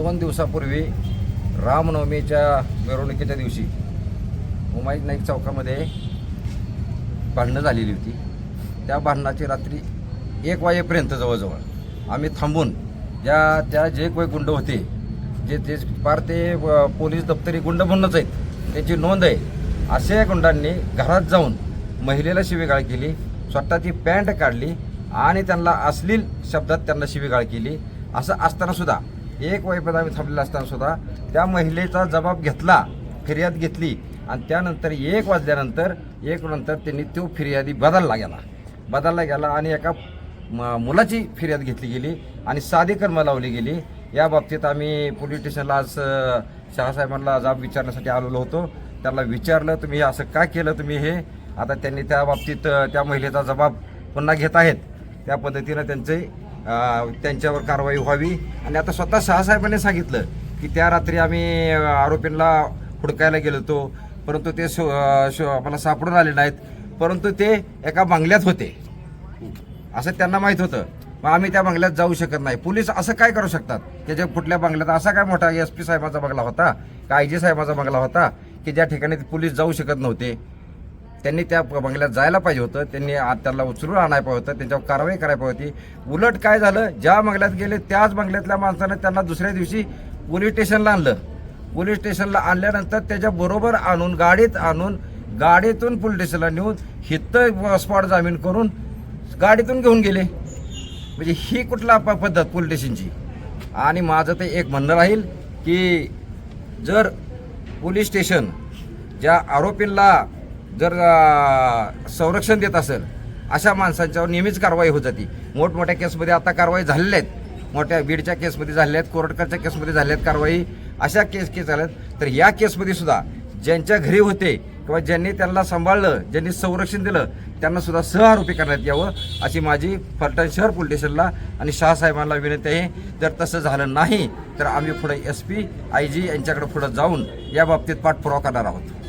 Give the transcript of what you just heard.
दोन दिवसापूर्वी रामनवमीच्या मिरवणुकीच्या दिवशी उमाई नाईक चौकामध्ये भांडणं झालेली होती. त्या भांडणाची रात्री एक वाजेपर्यंत जवळजवळ आम्ही थांबून ज्या त्या जे काही गुंड होते जे ते फार ते पोलीस दप्तरी गुंड म्हणूनच आहेत त्याची नोंद आहे. अशा गुंडांनी घरात जाऊन महिलेला शिवीगाळ केली स्वतःची पॅन्ट काढली आणि त्यांना अश्लील शब्दात त्यांना शिवीगाळ केली. असं असतानासुद्धा एक वयपद आम्ही थांबलेला असताना सुद्धा त्या महिलेचा जबाब घेतला फिर्याद घेतली आणि त्यानंतर एक वाजल्यानंतर एक नंतर त्यांनी तो फिर्यादी बदलला गेला. बदलला गेला आणि एका म- मुलाची फिर्याद घेतली गेली आणि साधी कर्म लावली गेली. या बाबतीत आम्ही पोलीस स्टेशनला आज शहासाहेबांना जाब विचारण्यासाठी आलेलो होतो. त्याला विचारलं तुम्ही असं का केलं तुम्ही हे? आता त्यांनी त्या बाबतीत त्या महिलेचा जबाब पुन्हा घेत आहेत. त्या पद्धतीनं त्यांचे त्यांच्यावर कारवाई व्हावी. आणि आता स्वतः शहासाहेबांनी सांगितलं की त्या रात्री आम्ही आरोपींना हुडकायला गेलो होतो. परंतु ते शो शो आम्हाला सापडून आले नाहीत. परंतु ते एका बंगल्यात होते. असं त्यांना माहीत होतं. मग आम्ही त्या बंगल्यात जाऊ शकत नाही. पोलीस असं काय करू शकतात? त्याच्या कुठल्या बंगल्यात असा काय मोठा एस पी साहेबाचा बंगला होता का आय जी साहेबाचा बंगला होता की ज्या ठिकाणी पोलीस जाऊ शकत नव्हते? त्यांनी त्या बंगल्यात जायला पाहिजे होतं. त्यांनी आ- उचलून आणायला पाहिजे होतं. त्यांच्यावर कारवाई करायला पाहिजे होती. उलट काय झालं? ज्या बंगल्यात गेले त्याच बंगल्यातल्या माणसानं त्यांना दुसऱ्या दिवशी पोलीस स्टेशनला आणलं. पोलीस स्टेशनला आणल्यानंतर त्याच्या बरोबर आणून गाडीत आणून गाडीतून पोलीस स्टेशनला नेऊन हिथं स्पॉट जामीन करून गाडीतून घेऊन गेले. म्हणजे ही कुठला प- पद्धत पोलीस स्टेशनची? आणि माझं ते एक म्हणणं राहील की जर पोलीस स्टेशन ज्या आरोपींना जर संरक्षण देत असेल अशा माणसांच्यावर नेहमीच कारवाई होत जाते. मोठमोठ्या केसमध्ये आता कारवाई झालेल्या आहेत. मोठ्या बीडच्या केसमध्ये झालेल्या आहेत कोरटकरच्या केसमध्ये झाल्या आहेत कारवाई. अशा केस केस झाल्यात. तर या केसमध्ये सुद्धा ज्यांच्या घरी होते किंवा ज्यांनी त्यांना सांभाळलं ज्यांनी संरक्षण दिलं त्यांना सुद्धा सहआरोपी करण्यात यावं अशी माझी फलटण शहर पोलीस स्टेशनला आणि शहासाहेबांना विनंती आहे. जर तसं झालं नाही तर आम्ही पुढे एस पी आय जी यांच्याकडे पुढे जाऊन या बाबतीत पाठपुरावा करणार आहोत.